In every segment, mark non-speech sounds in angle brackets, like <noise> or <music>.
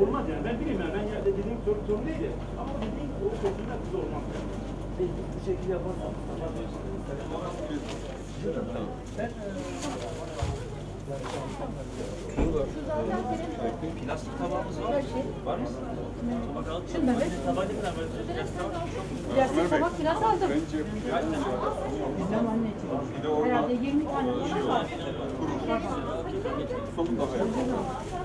Olmaz yani ben bileyim yani ben ya dediğim sorun, sorun değil ama dediğim o şekilde kız olmaz. Bu şekilde yaparsan. Plastik tabağımız var. Var mı? Bakalım. Şunları. Plastik tabak biraz aldım. Herhalde 20 tane var. Somun daha iyi.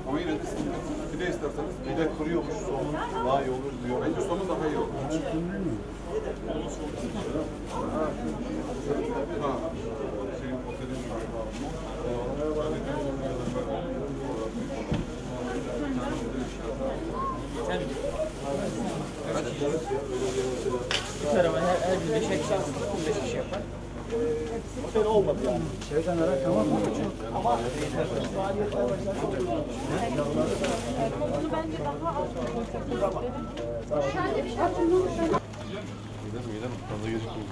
Ama yine de sizin pide isterseniz pide kırıyormuş somun daha iyi olur diyor. Bence somun daha iyi olur. Ha. Bir tarafa her, her bir beşer kişi aslında 15 kişi yapar. Sen olmadı yani. Şeyden ara tamam mı? Bunu bence daha az şey açılmamış. Midem midem fazla gözükmüyor.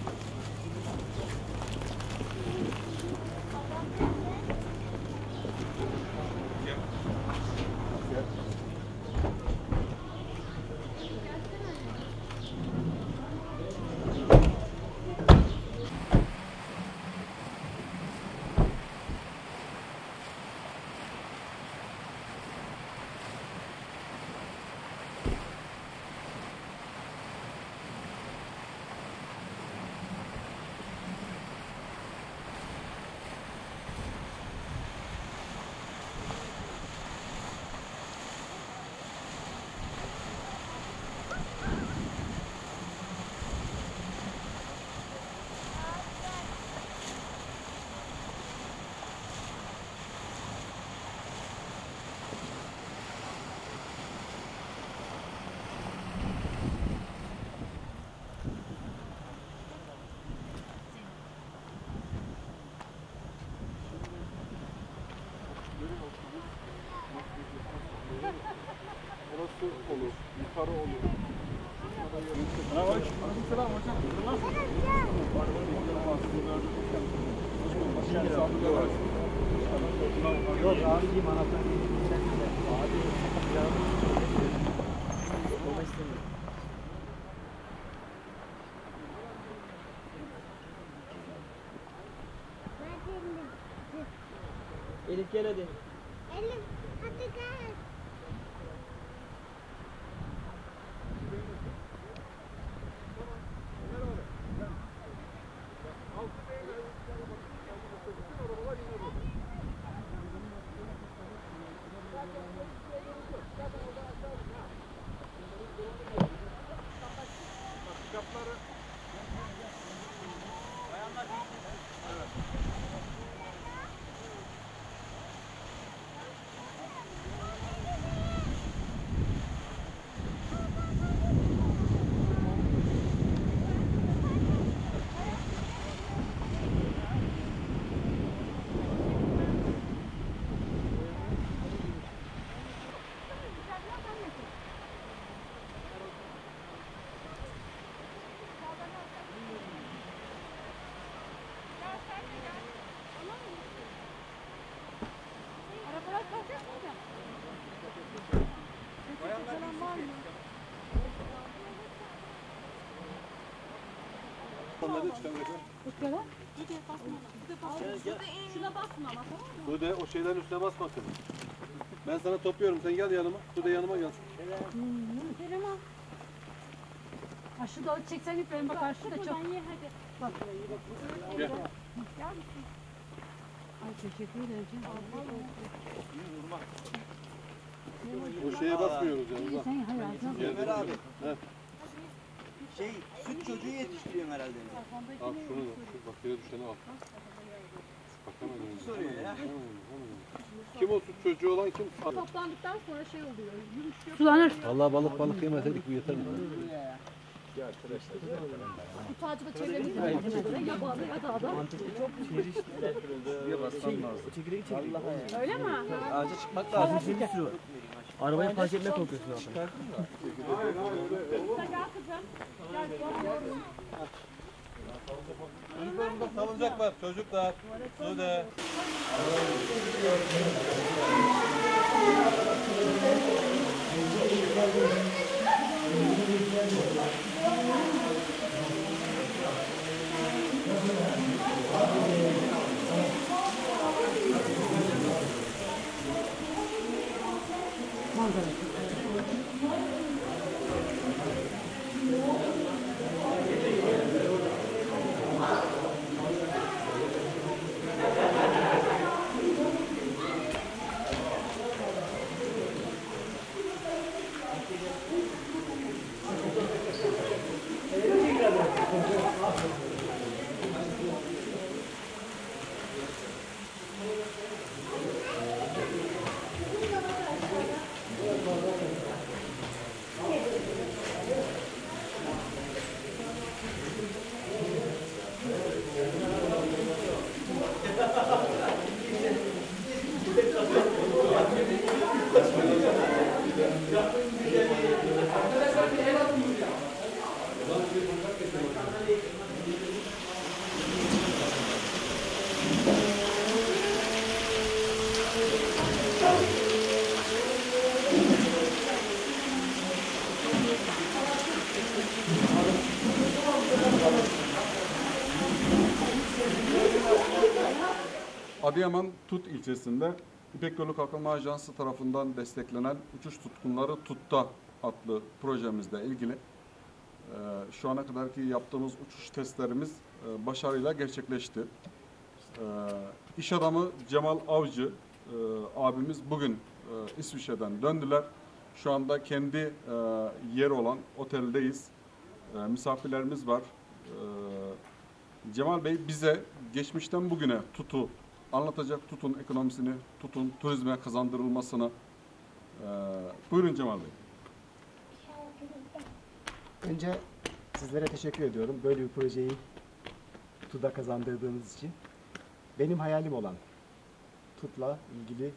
Yukarı olur. Selam hocam. Yok abicim anahtar Abi Baba istemiyor. Elif gel hadi. Elif hadi gel. Onları. Bakıyorlar. Şuna basma ama tamam mı? Sude o şeylerin üstüne basma kızım. Ben sana topluyorum. Sen gel yanıma. Sude yanıma gel. Selam al. Ha şu dalı çeksen İbrahim bak ha şu da çok. ye hadi. Bak. Gel. Gel misin? Ay teşekkür ederim. O şeye basmıyoruz yani. Sen hayatına bak. Ömer abi. Şey, süt çocuğu yetiştiriyorum herhalde. Al şunu da. Şu bak yere düşeni al. Bakamadım. Soruyor ya. Kim o süt çocuğu olan kim? Toplandıktan sonra şey oluyor. Yürüyüş Sulanır. Allah balık balık yemeseydik bu yeter mi? Bu tacı da çevremizde. Ya bağlı ya dağda. Öyle mi? Ağaca çıkmak lazım. Arabayı park etmeye korkuyorsun zaten. Gel kızım. Gel. Çocuklarımızda salıncak var çocuklar. Sude. 放这里。Adıyaman Tut ilçesinde İpek Yolu Kalkınma Ajansı tarafından desteklenen Uçuş Tutkunları Tut'ta adlı projemizle ilgili e, şu ana kadarki yaptığımız uçuş testlerimiz e, başarıyla gerçekleşti. E, İş adamı Cemal Avcı e, abimiz bugün e, İsviçre'den döndüler. Şu anda kendi e, yeri olan oteldeyiz. Misafirlerimiz var. Cemal Bey bize geçmişten bugüne tutu anlatacak, tutun ekonomisini, tutun turizme kazandırılmasını. Ee, buyurun Cemal Bey. Önce sizlere teşekkür ediyorum böyle bir projeyi TUD'a kazandırdığınız için. Benim hayalim olan TUD'la ilgili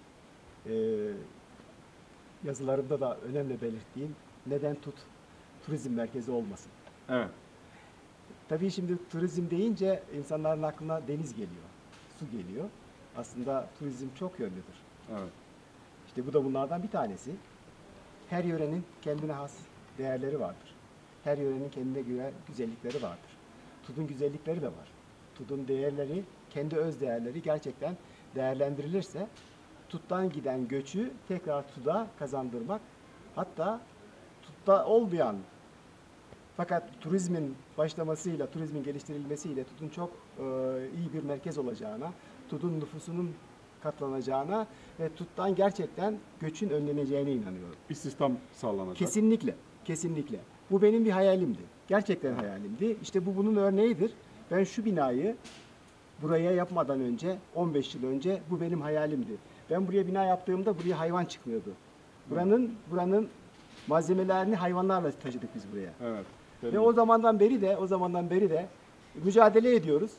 e, yazılarımda da önemli belirttiğim neden TUD turizm merkezi olmasın? Evet. Tabii şimdi turizm deyince insanların aklına deniz geliyor, su geliyor. Aslında turizm çok yönlüdür. Evet. İşte bu da bunlardan bir tanesi. Her yörenin kendine has değerleri vardır. Her yörenin kendine göre güzellikleri vardır. Tudun güzellikleri de var. Tudun değerleri, kendi öz değerleri gerçekten değerlendirilirse Tut'tan giden göçü tekrar Tud'a kazandırmak hatta Tut'ta olmayan fakat turizmin başlamasıyla, turizmin geliştirilmesiyle Tudun çok e, iyi bir merkez olacağına, Tudun nüfusunun katlanacağına ve Tut'tan gerçekten göçün önleneceğine inanıyorum. İstihdam sağlanacak. Kesinlikle, kesinlikle. Bu benim bir hayalimdi. Gerçekten hayalimdi. İşte bu bunun örneğidir. Ben şu binayı buraya yapmadan önce, 15 yıl önce bu benim hayalimdi. Ben buraya bina yaptığımda buraya hayvan çıkmıyordu. Buranın buranın malzemelerini hayvanlarla taşıdık biz buraya. Evet. Ve o zamandan beri de o zamandan beri de mücadele ediyoruz.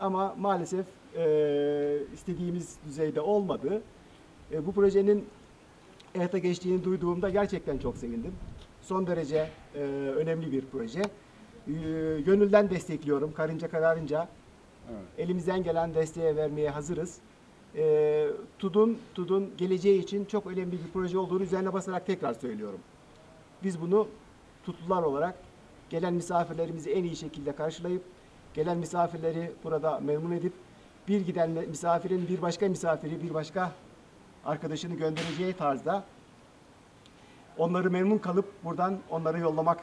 Ama maalesef e, istediğimiz düzeyde olmadı. E, bu projenin hayata geçtiğini duyduğumda gerçekten çok sevindim. Son derece e, önemli bir proje. E, gönülden destekliyorum. Karınca kararınca Evet. elimizden gelen desteğe vermeye hazırız. E, TUD'un TUD'un geleceği için çok önemli bir proje olduğunu üzerine basarak tekrar söylüyorum. Biz bunu tutlular olarak gelen misafirlerimizi en iyi şekilde karşılayıp gelen misafirleri burada memnun edip bir giden misafirin bir başka misafiri, bir başka arkadaşını göndereceği tarzda onları memnun kalıp buradan onları yollamak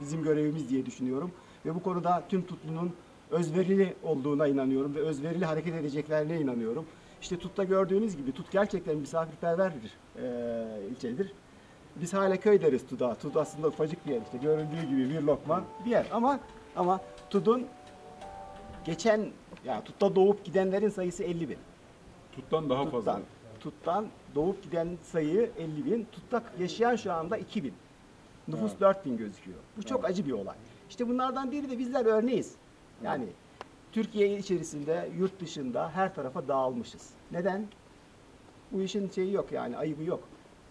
bizim görevimiz diye düşünüyorum. Ve bu konuda tüm tutlunun özverili olduğuna inanıyorum ve özverili hareket edeceklerine inanıyorum. İşte Tut'ta gördüğünüz gibi Tut gerçekten misafirperver bir eee ilçedir. Biz hala köy deriz Tut'a. Tut aslında ufacık bir yer işte göründüğü gibi bir lokma bir yer ama ama Tut'un geçen ya Tut'ta doğup gidenlerin sayısı 50 bin. Tuttan daha fazla. Tut'tan, Tut'tan doğup giden sayı 50 bin. Tut'ta yaşayan şu anda 2 bin. Nüfus Evet. 4 bin gözüküyor. Bu çok acı bir olay. İşte bunlardan biri de bizler örneğiz. Yani Türkiye içerisinde, yurt dışında her tarafa dağılmışız. Neden? Bu işin şeyi yok yani ayıbı yok.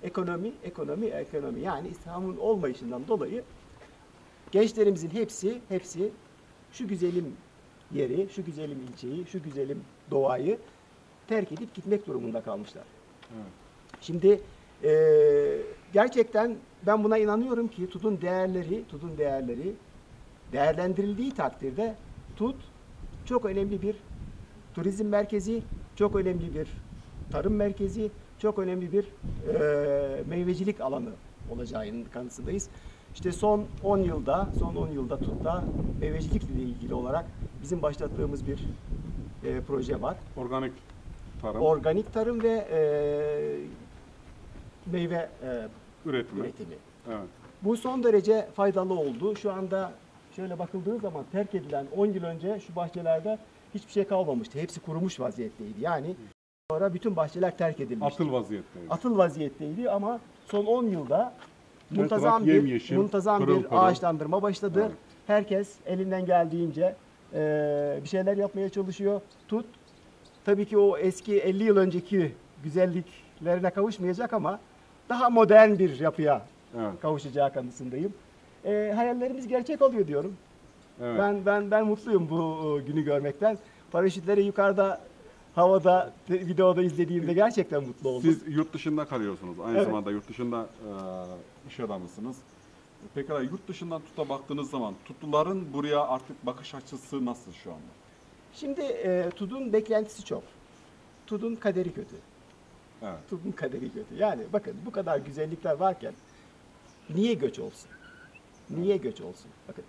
Ekonomi, ekonomi, ekonomi. Yani İslam'ın olmayışından dolayı gençlerimizin hepsi, hepsi şu güzelim yeri, şu güzelim ilçeyi, şu güzelim doğayı terk edip gitmek durumunda kalmışlar. Şimdi e, gerçekten ben buna inanıyorum ki TUT'un değerleri, TUT'un değerleri değerlendirildiği takdirde TUT çok önemli bir turizm merkezi, çok önemli bir tarım merkezi, çok önemli bir e, meyvecilik alanı olacağının kanısındayız. İşte son 10 yılda, son 10 yılda TUT'ta meyvecilikle ilgili olarak bizim başlattığımız bir e, proje var. Organik tarım, Organik tarım ve e, meyve e, üretimi. üretimi. Evet. Bu son derece faydalı oldu. Şu anda şöyle bakıldığı zaman terk edilen 10 yıl önce şu bahçelerde hiçbir şey kalmamıştı. Hepsi kurumuş vaziyetteydi. Yani sonra bütün bahçeler terk edilmişti. Atıl vaziyetteydi. Atıl vaziyetteydi ama son 10 yılda muntazam bir yemyeşil, muntazam pırıl bir pırıl. ağaçlandırma başladı. Evet. Herkes elinden geldiğince e, bir şeyler yapmaya çalışıyor. Tut tabii ki o eski 50 yıl önceki güzelliklerine kavuşmayacak ama daha modern bir yapıya Evet. kavuşacağı kanısındayım. E, hayallerimiz gerçek oluyor diyorum. Evet. Ben ben ben mutluyum bu e, günü görmekten. Paraşütleri yukarıda havada videoda izlediğimde gerçekten mutlu oldum. Siz yurt dışında kalıyorsunuz. Aynı Evet. zamanda yurt dışında e, iş adamısınız. Pekala yurt dışından tuta baktığınız zaman tutluların buraya artık bakış açısı nasıl şu anda? Şimdi e, TUD'un beklentisi çok. TUD'un kaderi kötü. Evet. TUD'un kaderi kötü. Yani bakın bu kadar güzellikler varken niye göç olsun? Niye göç olsun? Bakın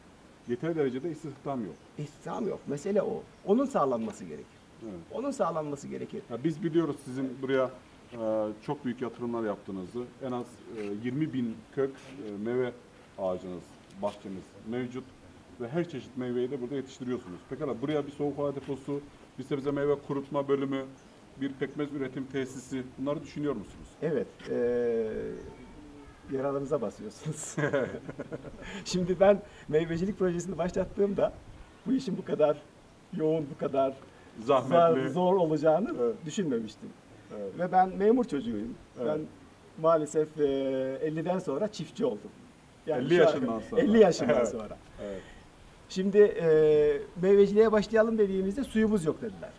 Yeterli derecede istihdam yok. istihdam yok. Mesele o. Onun sağlanması gerekir. Evet. Onun sağlanması gerekir. Ya biz biliyoruz sizin buraya e, çok büyük yatırımlar yaptığınızı. En az e, 20 bin kök e, meyve ağacınız, bahçeniz mevcut ve her çeşit meyveyi de burada yetiştiriyorsunuz. Pekala buraya bir soğuk hava deposu, bir sebze meyve kurutma bölümü, bir pekmez üretim tesisi bunları düşünüyor musunuz? Evet. eee yaralarınıza basıyorsunuz. <laughs> Şimdi ben meyvecilik projesini başlattığımda bu işin bu kadar yoğun, bu kadar Zahmetli. zor, olacağını Evet. düşünmemiştim. Evet. Ve ben memur çocuğuyum. Evet. Ben maalesef eee 50'den sonra çiftçi oldum. 50 şu an- yaşından sonra. 50 yaşından Evet. sonra. Evet. Şimdi eee meyveciliğe başlayalım dediğimizde suyumuz yok dediler.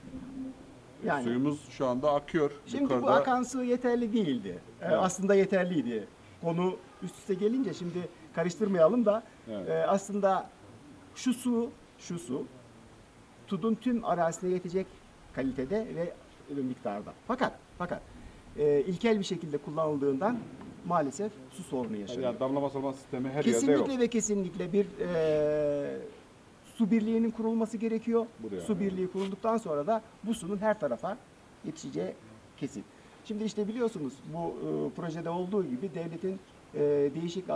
Yani Suyumuz şu anda akıyor. Şimdi Yukarıda bu akan su yeterli değildi. Ee, Evet. Aslında yeterliydi. Konu üst üste gelince şimdi karıştırmayalım da Evet. e, aslında şu su, şu su TUD'un tüm arazisine yetecek kalitede ve miktarda. Fakat fakat e, ilkel bir şekilde kullanıldığından maalesef su sorunu yaşanıyor. yani damlama sulama sistemi her yerde yok. Kesinlikle ve kesinlikle bir e, su birliğinin kurulması gerekiyor. Buraya, su birliği kurulduktan sonra da bu sunun her tarafa yetişeceği kesin. Şimdi işte biliyorsunuz bu e, projede olduğu gibi devletin e, değişik e,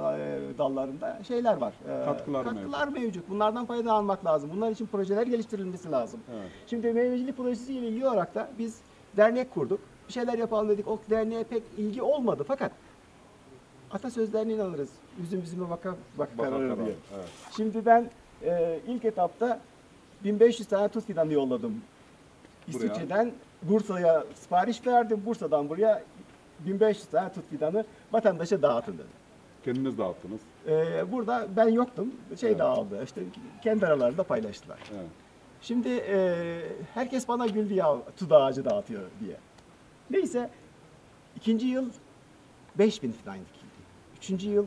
dallarında şeyler var. E, Katkılar katkılar mevcut. Bunlardan faydalanmak lazım. Bunlar için projeler geliştirilmesi lazım. Evet. Şimdi meyvecilik projesiyle ilgili olarak da biz dernek kurduk. Bir şeyler yapalım dedik. O derneğe pek ilgi olmadı fakat atasözlerine inanırız. Üzüm üzüme baka baka Baka kararır karar, diye. evet. Şimdi ben e, ilk etapta 1500 tane tuz fidanı yolladım. İsviçre'den Bursa'ya sipariş verdim. Bursa'dan buraya 1500 tane tut fidanı vatandaşa dağıtın dedim. Kendiniz dağıttınız. E, burada ben yoktum. Şey Evet. dağıldı. İşte kendi aralarında paylaştılar. Evet. Şimdi e, herkes bana güldü ya tut ağacı dağıtıyor diye. Neyse ikinci yıl 5000 fidan dikildi. Üçüncü yıl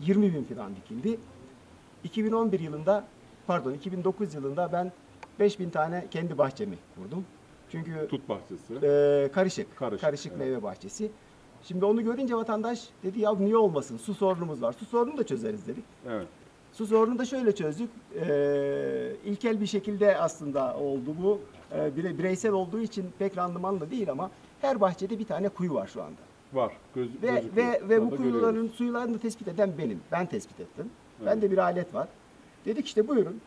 20 bin fidan dikildi. 2011 yılında pardon 2009 yılında ben 5000 tane kendi bahçemi kurdum. Çünkü Tut bahçesi. e, karışık, Karışık, evet. meyve bahçesi. Şimdi onu görünce vatandaş dedi ya niye olmasın su sorunumuz var. Su sorununu da çözeriz dedik. Evet. Su sorununu da şöyle çözdük. Ee, ilkel bir şekilde aslında oldu bu. Ee, bire- bireysel olduğu için pek randımanlı değil ama her bahçede bir tane kuyu var şu anda. Var. Göz, Ve gözüküyor. ve ve bu görüyoruz. kuyuların suylarını tespit eden benim. Ben tespit ettim. Bende bir alet var. Dedik işte buyurun.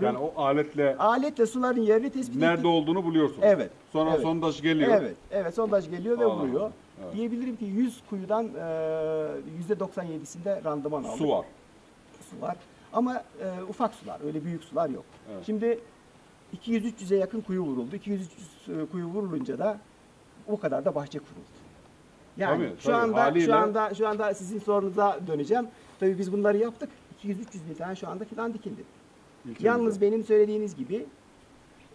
Yani o aletle Aletle suların yerini tespit nerede ettik. olduğunu buluyorsunuz. Evet. Sonra evet. sondaj geliyor. Evet, evet sondaj geliyor ve Allah vuruyor. Evet. Diyebilirim ki 100 kuyudan e, %97'sinde randıman aldık. Su var. su var. Ama e, ufak sular, öyle büyük sular yok. Evet. Şimdi 200-300'e yakın kuyu vuruldu. 200-300 kuyu vurulunca da o kadar da bahçe kuruldu. Yani Tabii, şu tabii. anda Haliyle- şu anda şu anda sizin sorunuza döneceğim. Tabii biz bunları yaptık. 200-300 bin tane şu anda fidan dikildi. İlçemizde. Yalnız benim söylediğiniz gibi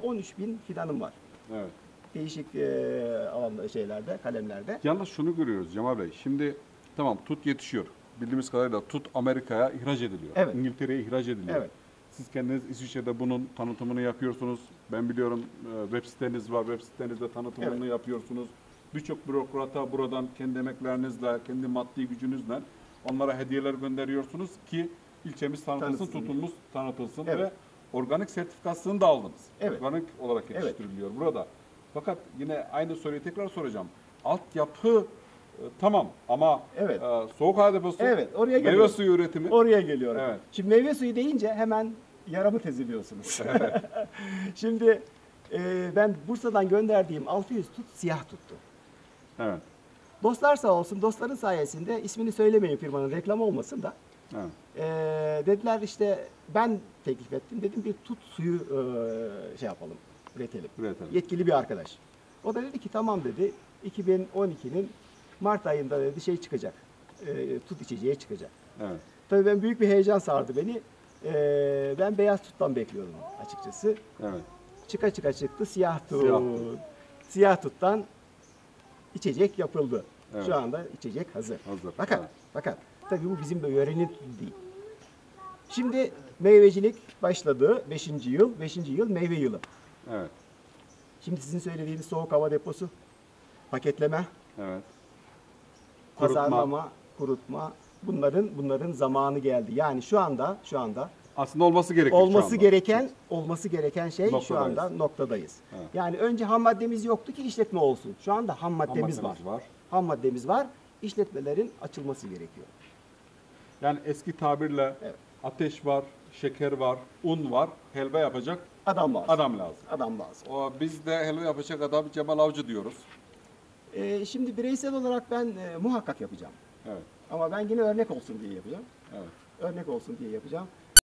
13 bin fidanım var. Evet. Değişik e, alanda şeylerde, kalemlerde. Yalnız şunu görüyoruz Cemal Bey. Şimdi tamam tut yetişiyor. Bildiğimiz kadarıyla tut Amerika'ya ihraç ediliyor. Evet. İngiltere'ye ihraç ediliyor. Evet. Siz kendiniz İsviçre'de bunun tanıtımını yapıyorsunuz. Ben biliyorum e, web siteniz var. Web sitenizde tanıtımını Evet. yapıyorsunuz. Birçok bürokrata buradan kendi emeklerinizle, kendi maddi gücünüzle onlara hediyeler gönderiyorsunuz ki ilçemiz tanıtılsın, Tanıtılsın. tutumumuz tanıtılsın Evet. ve organik sertifikasını da aldınız. Evet. Organik olarak Evet. yetiştiriliyor burada. Fakat yine aynı soruyu tekrar soracağım. Altyapı e, tamam ama Evet. e, soğuk hava deposu, Evet, oraya meyve geliyorum. suyu üretimi Oraya geliyorum. Evet. Şimdi meyve suyu deyince hemen yaramı teziliyorsunuz. <laughs> <laughs> Şimdi e, ben Bursa'dan gönderdiğim 600 tut siyah tuttu. Evet. Dostlar sağ olsun, dostların sayesinde ismini söylemeyin firmanın reklamı olmasın da. Evet. E, dediler işte ben teklif ettim. Dedim bir tut suyu e, şey yapalım, üretelim. Üretelim. Yetkili bir arkadaş. O da dedi ki tamam dedi. 2012'nin Mart ayında dedi şey çıkacak. e, tut içeceği çıkacak. Evet. Tabii ben büyük bir heyecan sardı beni. Ee, ben beyaz tuttan bekliyordum açıkçası. Evet. Çıka çıka çıktı siyah tut. Siyah Siyah, tut. tuttan içecek yapıldı. Evet. Şu anda içecek hazır. Hazır, Fakat, evet. fakat tabii bu bizim böyle yörenin değil. Şimdi meyvecilik başladı. 5. yıl. 5. yıl meyve yılı. Evet. Şimdi sizin söylediğiniz soğuk hava deposu, paketleme, Evet. Kurutma. pazarlama, kurutma bunların bunların zamanı geldi. Yani şu anda şu anda Aslında olması gerekiyor şu olması anda. gereken olması gereken şey şu Noktadayız. anda noktadayız. Evet. Yani önce ham maddemiz yoktu ki işletme olsun. Şu anda ham Ham maddemiz var. var. Ham maddemiz var. İşletmelerin açılması gerekiyor. Yani eski tabirle Evet. Ateş var, şeker var, un var, helva yapacak Adam lazım. adam lazım. Adam lazım. O biz de helva yapacak adam Cemal Avcı diyoruz. Ee, şimdi bireysel olarak ben e, muhakkak yapacağım. Evet. Ama ben yine örnek olsun diye yapacağım. Evet. Örnek olsun diye yapacağım.